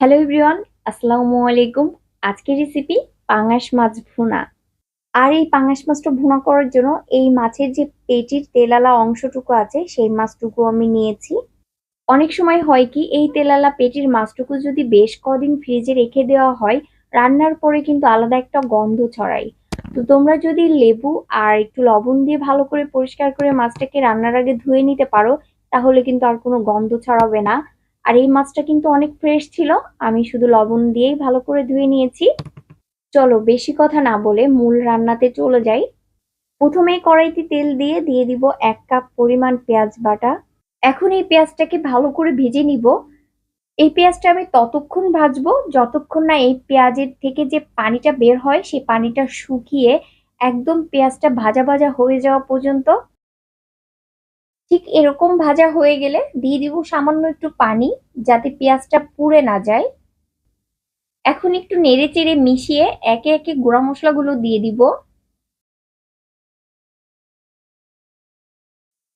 Hello everyone আসসালামু আলাইকুম। আজকের রেসিপি পাঙাশ মাছ ভুনা। আর এই পাঙাশ মাছটা ভুনা করার জন্য এই মাছের যে পেটির তেলালা অংশটুকু আছে, সেই মাছটুকু আমি নিয়েছি। অনেক সময় হয় কি, এই তেলালা পেটির মাছটুকু যদি বেশ কদিন ফ্রিজে রেখে দেওয়া হয়, রান্নার পরে কিন্তু আলাদা একটা গন্ধ ছড়ায়। তো তোমরা যদি লেবু আর একটু লবণ দিয়ে ভালো করে পরিষ্কার করে মাছটাকে রান্নার আগে ধুয়ে নিতে পারো, তাহলে কিন্তু আর কোনো গন্ধ ছড়াবে না। আর এই মাছটা কিন্তু অনেক ফ্রেশ ছিল। আমি শুধু লবণ দিয়েই ভালো করে ধুয়ে নিয়েছি। চলো, বেশি কথা না বলে মূল রান্নাতে চলে যাই। প্রথমে কড়াইতে তেল দিয়ে দিয়ে দিব এক কাপ পরিমাণ পেঁয়াজ বাটা। এখন এই পেঁয়াজটাকে ভালো করে ভেজে নিব। এই পেঁয়াজটা আমি ততক্ষণ ভাজবো, যতক্ষণ না এই পেঁয়াজের থেকে যে পানিটা বের হয়, সেই পানিটা শুকিয়ে একদম পেঁয়াজটা ভাজা ভাজা হয়ে যাওয়া পর্যন্ত ঠিক এরকম ভাজা হয়ে গেলে দিয়ে দিব সামান্য একটু পানি যাতে পেঁয়াজটা পুড়ে না যায়। এখন একটু নেড়ে চেড়ে মিশিয়ে একে একে গুঁড়া মশলাগুলো দিয়ে দিব।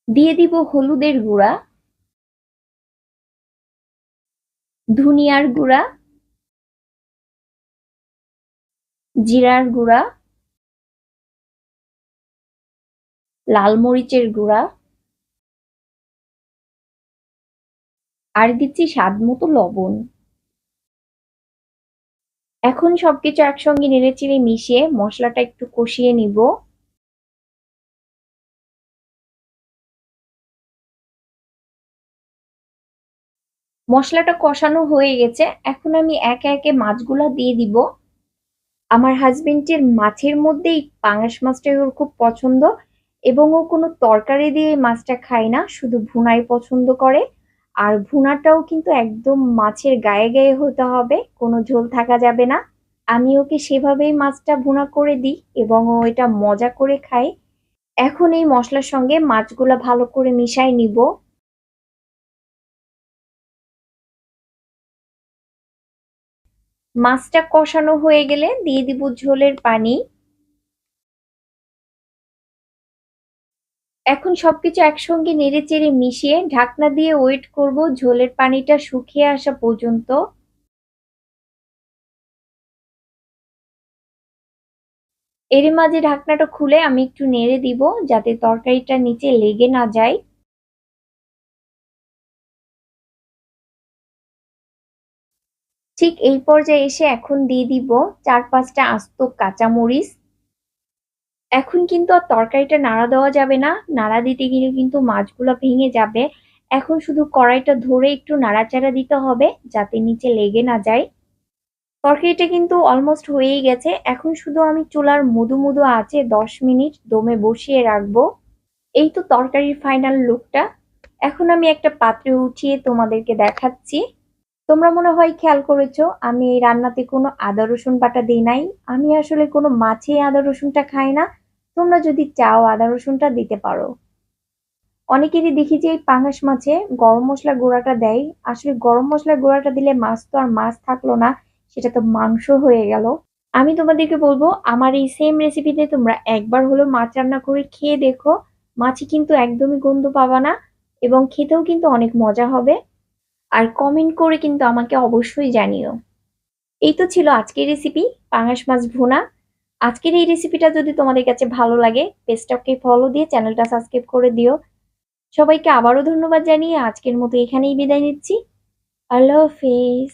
দিয়ে দিব হলুদের গুঁড়া। ধুনিয়ার গুঁড়া। জিরার গুঁড়া। লাল মরিচের গুঁড়া। আর দিচ্ছি স্বাদ মতো লবণ। এখন সবকিছু একসঙ্গে নেড়েচেড়ে মিশিয়ে মশলাটা একটু কষিয়ে নিব। মশলাটা কষানো হয়ে গেছে। এখন আমি একে একে মাছগুলা দিয়ে দিব। আমার হাজবেন্ডের মাছের মধ্যেই পাঙাশ মাছটাই ওর খুব পছন্দ এবং ও কোনো তরকারি দিয়ে মাছটা খায় না, শুধু ভুনাই পছন্দ করে। আর ভুনাটাও কিন্তু একদম মাছের গায়ে গায়ে হতে হবে, কোনো ঝোল থাকা যাবে না। আমি ওকে সেভাবেই মাছটা ভুনা করে দিই এবং ও এটা মজা করে খায়। এখন এই মশলার সঙ্গে মাছগুলা ভালো করে মিশাই নিব। মাছটা কষানো হয়ে গেলে দিয়ে দিব ঝোলের পানি। এখন সবকিছু একসঙ্গে নেড়ে চেড়ে মিশিয়ে ঢাকনা দিয়ে ওয়েট করব ঝোলের পানিটা শুকিয়ে আসা পর্যন্ত। এর মাঝে ঢাকনাটা খুলে আমি একটু নেড়ে দিব যাতে তরকারিটা নিচে লেগে না যায়। ঠিক এই পর্যায়ে এসে এখন দিয়ে দিব চার পাঁচটা আস্ত কাঁচামরিচ। এখন কিন্তু আর তরকারিটা নাড়া দেওয়া যাবে না। নাড়া দিতে গেলে কিন্তু মাছগুলো ভেঙে যাবে। এখন শুধু কড়াইটা ধরে একটু নাড়াচাড়া দিতে হবে যাতে নিচে লেগে না যায়। তরকারিটা কিন্তু অলমোস্ট হয়েই গেছে। এখন শুধু আমি চুলার মধু মধু আছে দশ মিনিট দমে বসিয়ে রাখব। এই তো তরকারির ফাইনাল লুকটা এখন আমি একটা পাত্রে উঠিয়ে তোমাদেরকে দেখাচ্ছি। তোমরা মনে হয় খেয়াল করেছ, আমি এই রান্নাতে কোনো আদা রসুন বাটা দিই নাই। আমি আসলে কোনো মাছে আদা রসুনটা খাই না। তোমরা যদি চাও আদা রসুনটা দিতে পারো। অনেকেরই দেখি যে এই পাঙাশ মাছে গরম মশলা গুঁড়াটা দেয়। আসলে গরম মশলা গুঁড়াটা দিলে মাছ তো আর মাছ থাকল না, সেটা তো মাংস হয়ে গেল। আমি তোমাদেরকে বলব, আমার এই সেম রেসিপিতে তোমরা একবার হলো মাছ রান্না করে খেয়ে দেখো। মাছে কিন্তু একদমই গন্ধ পাবা না এবং খেতেও কিন্তু অনেক মজা হবে। আর কমেন্ট করে কিন্তু আমাকে অবশ্যই জানিও। এই তো ছিল আজকের রেসিপি পাঙাশ মাছ ভুনা। আজকের এই রেসিপিটা যদি তোমাদের কাছে ভালো লাগে, পেজটাকে ফলো দিয়ে চ্যানেলটা সাবস্ক্রাইব করে দিও। সবাইকে আবারও ধন্যবাদ জানিয়ে আজকের মতো এখানেই বিদায় নিচ্ছি। আল্লাহ হাফিজ।